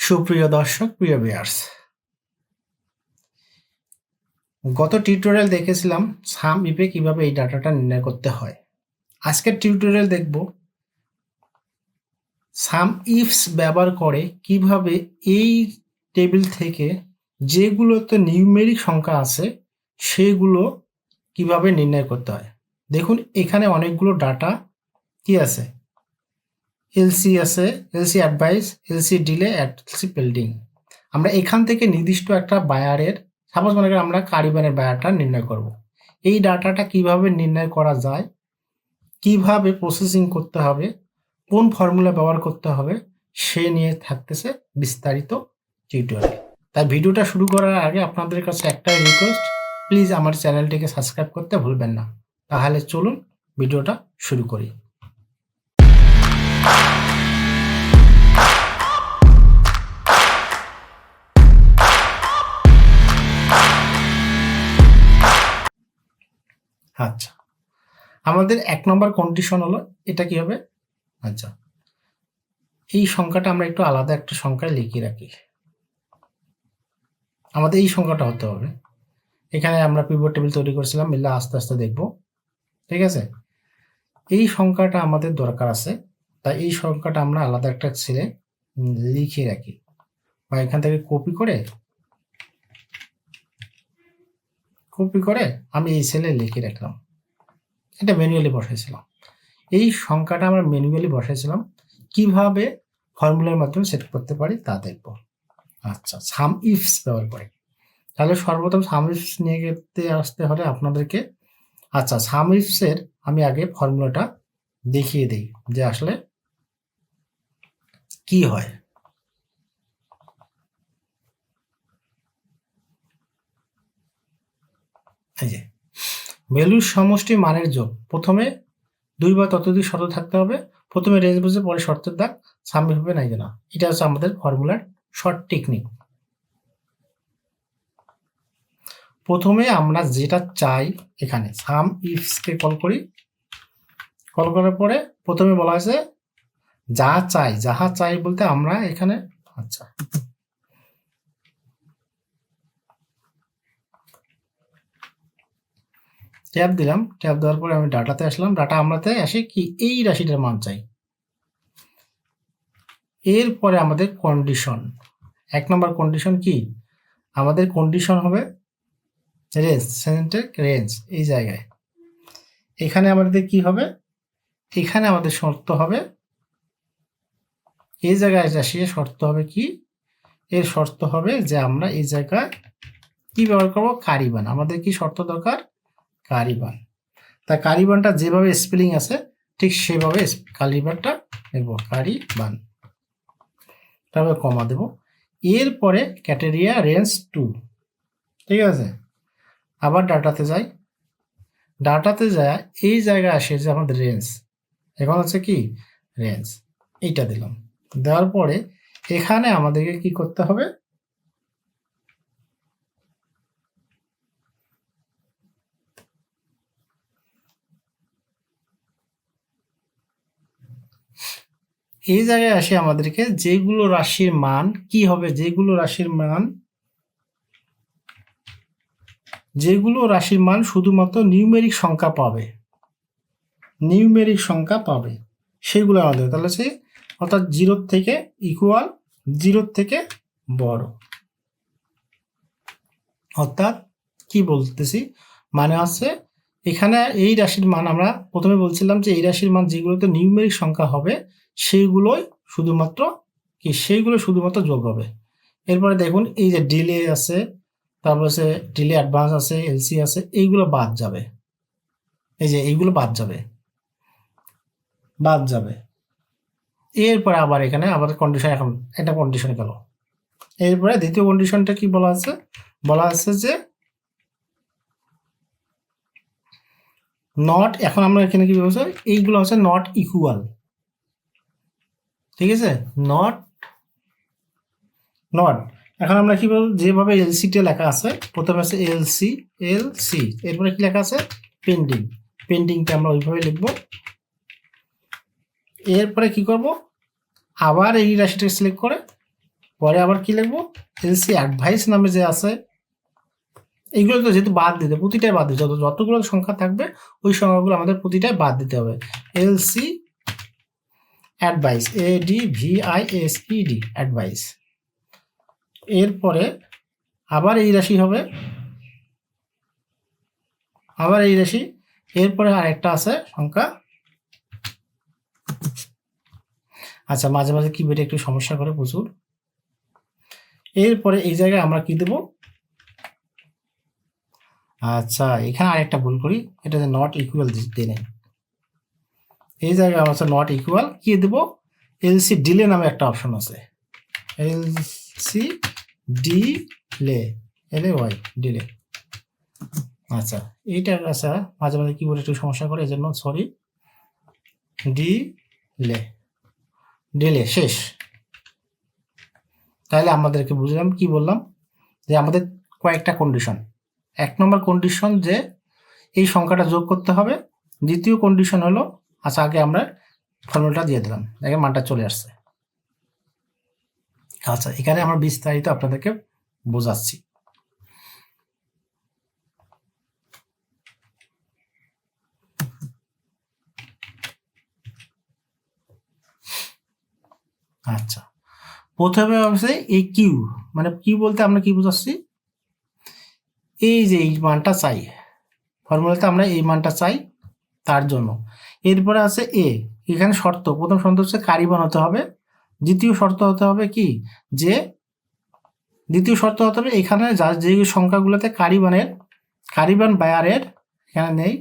সুপ্রিয় দর্শক, প্রিয় বিয়ার্স গত টিউটোরিয়াল দেখেছিলাম সাম ইপে কীভাবে এই ডাটাটা নির্ণয় করতে হয়। আজকের টিউটোরিয়াল দেখব সাম ইফস ব্যবহার করে কীভাবে এই টেবিল থেকে যেগুলোতে নিউমেরিক সংখ্যা আছে, সেগুলো কীভাবে নির্ণয় করতে হয়। দেখুন, এখানে অনেকগুলো ডাটা কি আছে? এলসি আছে LC advice LC delay LC building আমরা এখান থেকে নির্দিষ্ট একটা বায়ারের সাপোজ মনে করি আমরা কারিবানের বায়ারটা নির্ণয় করব। এই ডাটাটা কীভাবে নির্ণয় করা যায়? কীভাবে প্রসেসিং করতে হবে? কোন ফর্মুলা ব্যবহার করতে হবে? সে নিয়ে থাকতেছে বিস্তারিত টিউটোরিয়াল তাই ভিডিওটা শুরু করার আগে আপনাদের কাছে একটাই রিকোয়েস্ট প্লিজ আমার চ্যানেলটিকে সাবস্ক্রাইব করতে ভুলবেন না। তাহলে চলুন ভিডিওটা শুরু করি। আচ্ছা। আমাদের এক নম্বর কন্ডিশন হলো, এটা কি হবে? আচ্ছা। এই সংখ্যাটা আমরা একটু আলাদা একটা সংখ্যায় লিখে রাখি। আমাদের এই সংখ্যাটা হতে হবে। এখানে আমরা পিভট টেবিল তৈরি করেছিলাম মিললে আস্তে আস্তে দেখব। ঠিক আছে? এই সংখ্যাটা আমাদের দরকার আছে। তাই এই সংখ্যাটা আমরা আলাদা একটা ছেলে লিখে রাখি। বা এখান থেকে কপি করে কপি করে আমি এই সেলে লিখে রাখলাম। এটা ম্যানুয়ালি বসাইছিলাম। এই সংখ্যাটা আমরা ম্যানুয়ালি বসাইছিলাম। কীভাবে ফর্মুলার মাধ্যমে সেট করতে পারি তা দেখব। আচ্ছা সাম ইফস ব্যবহার করে। তাহলে সর্বপ্রথম সাম ইফস নিয়ে যেতে আসতে হলে আপনাদেরকে আচ্ছা সাম ইফসের আমি আগে ফর্মুলাটা দেখিয়ে দিই। যে আসলে কি হয়? ভ্যালুর সমষ্টি মানের যোগ। প্রথমে দুই বা ততোধিক শর্ত থাকতে হবে। প্রথমে রেঞ্জ বুঝে, পরে শর্তের দাগ। সামনে হবে নাই না এটা হচ্ছে আমাদের ফর্মুলার শর্ট টেকনিক। প্রথমে আমরা যেটা চাই এখানে, সাম ইফসকে কল করি। কল করার পরে প্রথমে বলা হয়েছে যা চাই, যাহা চাই বলতে আমরা এখানে আচ্ছা। ট্যাব দিলাম, ট্যাব দেওয়ার পরে আমি ডাটাতে আসলাম। ডাটা আমরাতে আসে কি এই রাশিটার মান চাই। এরপরে আমাদের কন্ডিশন এক নম্বর কন্ডিশন কি? আমাদের কন্ডিশন হবে রেঞ্জ সেন্টেক রেঞ্জ এই জায়গায়। এখানে আমাদের কি হবে? এখানে আমাদের শর্ত হবে এই জায়গায় আসিয়ে শর্ত হবে কি? এর শর্ত হবে যে আমরা এই জায়গায় কি ব্যবহার করব? কারিবান। আমাদের কি শর্ত দরকার? কারিবান। তা কারিবানটা যেভাবে স্পেলিং আছে, ঠিক সেভাবে কারিবানটা নেব কারিবান। তারপরে কমা দেব। এরপরে ক্যাটেরিয়া রেঞ্জ টু ঠিক আছে? আবার ডাটাতে যাই। ডাটাতে যায় এই জায়গায় আসে যে আমাদের রেঞ্জ এখন হচ্ছে কি? রেঞ্জ এইটা দিলাম। দেওয়ার পরে এখানে আমাদেরকে কি করতে হবে? এই জায়গায় আসে আমাদেরকে যেগুলো রাশির মান কি হবে? যেগুলো রাশির মান যেগুলো রাশির মান শুধুমাত্র নিউমেরিক সংখ্যা পাবে। নিউমেরিক সংখ্যা পাবে। সেগুলো আমাদের, তাহলে সে অর্থাৎ জিরোর থেকে ইকুয়াল জিরোর থেকে বড়। অর্থাৎ কি বলতেছি? মানে আছে, এখানে এই রাশির মান আমরা প্রথমে বলছিলাম যে এই রাশির মান যেগুলোতে নিউমেরিক সংখ্যা হবে, সেইগুলোই শুধুমাত্র কি? সেইগুলো শুধুমাত্র যোগ হবে। এরপরে দেখুন, এই যে ডিলে আছে, তারপর হচ্ছে ডিলে অ্যাডভান্স আছে এলসি আছে, এইগুলো বাদ যাবে। এই যে এইগুলো বাদ যাবে। বাদ যাবে। এরপরে আবার এখানে আবার কন্ডিশন এখন একটা কন্ডিশন গেল। এরপরে দ্বিতীয় কন্ডিশনটা কি বলা আছে? বলা আছে যে নট এখন আমরা এখানে কি বলছি এইগুলো হচ্ছে নট ইকুয়াল ঠিক আছে? নট নট এখন আমরা কি বল যেভাবে এলসিটা লেখা আছে, প্রথমে আছে এলসি এল সি এরপরে কি লেখা আছে? পেন্ডিং পেন্ডিংটা আমরা ওইভাবে লিখব। এরপরে কি করব? আবার এই রাশিটা সিলেক্ট করে পরে আবার কি লিখব? এলসি অ্যাডভাইস নামে যে আছে এইগুলো তো যেহেতু বাদ দিতে প্রতিটাই বাদ দিতে যত যতগুলো সংখ্যা থাকবে, ওই সংখ্যাগুলো আমাদের প্রতিটাই বাদ দিতে হবে। LC advice A D V I S E D advice এরপরে আবার এই রাশি হবে। আবার এই রাশি। এরপরে আরেকটা আছে সংখ্যা আচ্ছা মাঝে মাঝে কিবোর্ডে একটু সমস্যা করে প্রচুর। এরপরে এই জায়গায় আমরা কি দেব? আচ্ছা এখানে আরেকটা ভুল করি। এটা যে নট ইকুয়াল দিয়ে নেই এই জায়গায় আমরা নট ইকুয়াল কি দেব? এলসি ডিলে নামে একটা অপশন আছে। LC delay L A Y delay আচ্ছা এইটা আচ্ছা মাঝে মাঝে কিবোর্ডে একটু সমস্যা করে, এজন্য সরি ডিলে ডিলে শেষ। তাহলে আমাদেরকে বুঝলাম, কি বললাম? যে আমাদের কয়েকটা কন্ডিশন এক নম্বর কন্ডিশন যে এই সংখ্যাটা যোগ করতে হবে। দ্বিতীয় কন্ডিশন হলো আচ্ছা আগে আমরা ফর্মুলাটা দিয়ে দিলাম দেখে মানটা চলে আসছে। আচ্ছা এখানে আমরা বিস্তারিত আপনাদেরকে বোঝাচ্ছি। আচ্ছা। প্রথমে হচ্ছে এই কিউ মানে কিউ বলতে আমরা কি বোঝাচ্ছি? এই যে এই মানটা চাই, ফর্মুলাতে আমরা এই মানটা চাই তার জন্য। এরপরে আছে এ, এখানে শর্ত, প্রথম শর্ত হচ্ছে কারিবান হতে হবে। দ্বিতীয় শর্ত হতে হবে কি? যে দ্বিতীয় শর্ত হতে হবে এখানে যা যে সংখ্যাগুলোতে কারিবানের কারিবান বায়ারের, এখানে নেই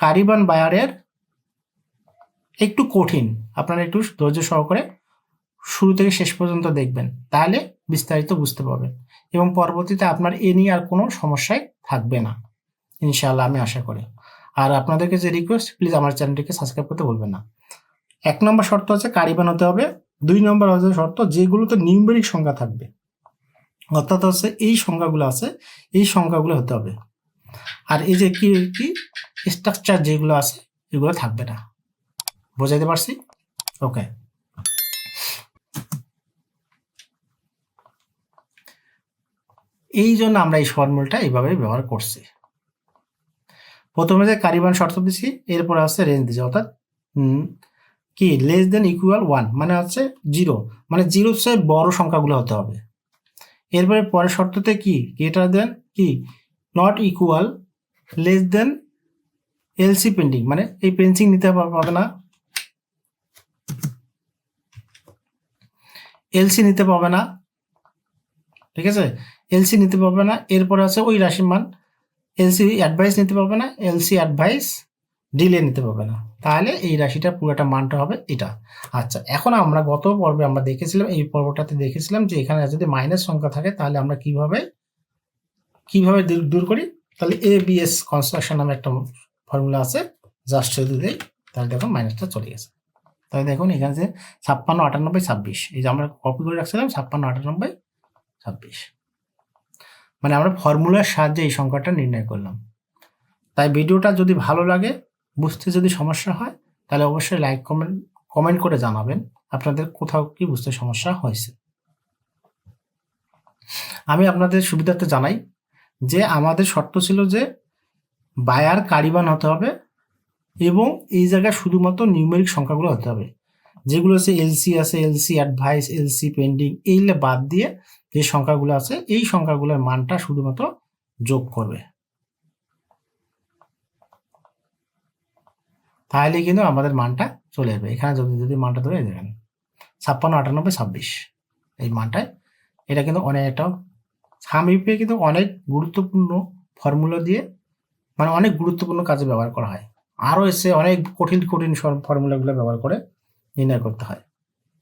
কারিবান বায়ারের একটু কঠিন। আপনারা একটু ধৈর্য সহকারে শুরু থেকে শেষ পর্যন্ত দেখবেন, তাহলে বিস্তারিত বুঝতে পারবেন এবং পরবর্তীতে আপনার এ নিয়ে আর কোনো সমস্যায় থাকবে না। ইনশাআল্লাহ আমি আশা করি। আর আপনাদেরকে যে রিকোয়েস্ট প্লিজ আমার চ্যানেলটিকে সাবস্ক্রাইব করতে বলবেন না। এক নম্বর শর্ত হচ্ছে কারিবান হতে হবে। দুই নম্বর হচ্ছে শর্ত যেগুলোতে নিউমেরিক সংখ্যা থাকবে। অর্থাৎ হচ্ছে এই সংখ্যাগুলো আছে, এই সংখ্যাগুলো হতে হবে। আর এই যে কি কি? স্ট্রাকচার যেগুলো আছে, এগুলো থাকবে না। বোঝাইতে পারছি? ওকে এই জন্য আমরা এই ফর্মুলাটা এইভাবে ব্যবহার করছি। প্রথমে যে কারিবান শর্ত দিচ্ছি এরপর আছে রেঞ্জ দিচ্ছি অর্থাৎ কি লেস দেন ইকুয়াল ওয়ান মানে হচ্ছে জিরো মানে জিরো চেয়ে বড় সংখ্যাগুলো হতে হবে। এরপরে পরের শর্ততে কি গ্রেটার দেন কি not equal less than LC painting মানে এই পেন্সিং নিতে পারবে না। এলসি নিতে পারবে না। ঠিক আছে? এলসি নিতে পারবে না। এরপরে আছে ওই রাশির মান। এলসি অ্যাডভাইস নিতে পারবে না। এলসি অ্যাডভাইস ডিলে নিতে পারবে না। তাহলে এই রাশিটা পুরোটা মানটা হবে এটা। আচ্ছা এখন আমরা গত পর্বে আমরা দেখেছিলাম, এই পর্বটাতে দেখেছিলাম যে এখানে যদি মাইনাস সংখ্যা থাকে, তাহলে আমরা কীভাবে কীভাবে দূর করি? তাহলে এ বি এস কনস্ট্রাকশন নামে একটা ফর্মুলা আছে। জাস্ট যদি দেই, তাহলে দেখুন মাইনাসটা চলে গেছে। তাহলে দেখুন এখানে যে ছাপ্পান্ন আটানব্বই ছাব্বিশ। এই যে আমরা কপি করে রাখছিলাম, ছাপ্পান্ন আটানব্বই ছাব্বিশ। মানে আমরা ফর্মুলার সাহায্যে এই সংখ্যাটা নির্ণয় করলাম। তাই ভিডিওটা যদি ভালো লাগে, বুঝতে যদি সমস্যা হয়, তাহলে অবশ্যই লাইক কমেন্ট কমেন্ট করে জানাবেন আপনাদের কোথাও কি বুঝতে সমস্যা হয়েছে। আমি আপনাদের সুবিধার্থে জানাই যে আমাদের শর্ত ছিল যে বায়ার কারিবান হতে হবে এবং এই জায়গায় শুধুমাত্র নিউমেরিক সংখ্যাগুলো হতে হবে। যেগুলো আছে এলসি আছে এলসি অ্যাডভাইস এলসি পেন্ডিং এইগুলো বাদ দিয়ে যে সংখ্যাগুলো আছে, এই সংখ্যাগুলোর মানটা শুধুমাত্র যোগ করবে। তাহলে কিন্তু আমাদের মানটা চলে যাবে এখানে যদি যদি মানটা ধরে দেখেন, ছাপ্পান্ন, আটানব্বই, ছাব্বিশ, এই মানটায়, এটা কিন্তু অনেক একটা সামিপে কিন্তু অনেক গুরুত্বপূর্ণ ফর্মুলা দিয়ে মানে অনেক গুরুত্বপূর্ণ কাজে ব্যবহার করা হয়। আরও এসে অনেক কঠিন কঠিন ফর্মুলাগুলো ব্যবহার করে নির্ণয় করতে হয়,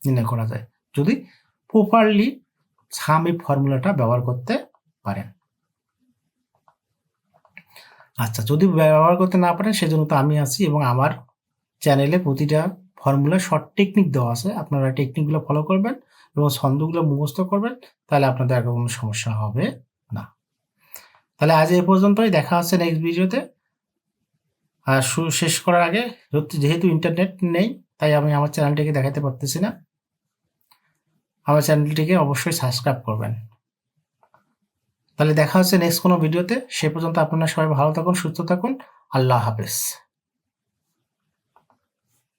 নির্ণয় করা যায়। যদি প্রপারলি সাম এই ফর্মুলাটা ব্যবহার করতে পারেন। আচ্ছা যদি ব্যবহার করতে না পারেন, সেজন্য তো আমি আছি এবং আমার চ্যানেলে প্রতিটা ফর্মুলা শর্ট টেকনিক দেওয়া আছে। আপনারা টেকনিকগুলো ফলো করবেন এবং ছন্দগুলো মুখস্থ করবেন, তাহলে আপনাদের আর কোনো সমস্যা হবে না। তাহলে আজ এ পর্যন্তই, দেখা হচ্ছে নেক্সট ভিডিওতে আর শেষ করার আগে, যেহেতু ইন্টারনেট নেই তাই আমি আমার চ্যানেলটিকে দেখাতে পারতেছি না। আমার চ্যানেলটিকে অবশ্যই সাবস্ক্রাইব করবেন। তাহলে দেখা হচ্ছে নেক্সট কোনো ভিডিওতে সে পর্যন্ত আপনারা সবাই ভালো থাকুন, সুস্থ থাকুন। আল্লাহ হাফেজ।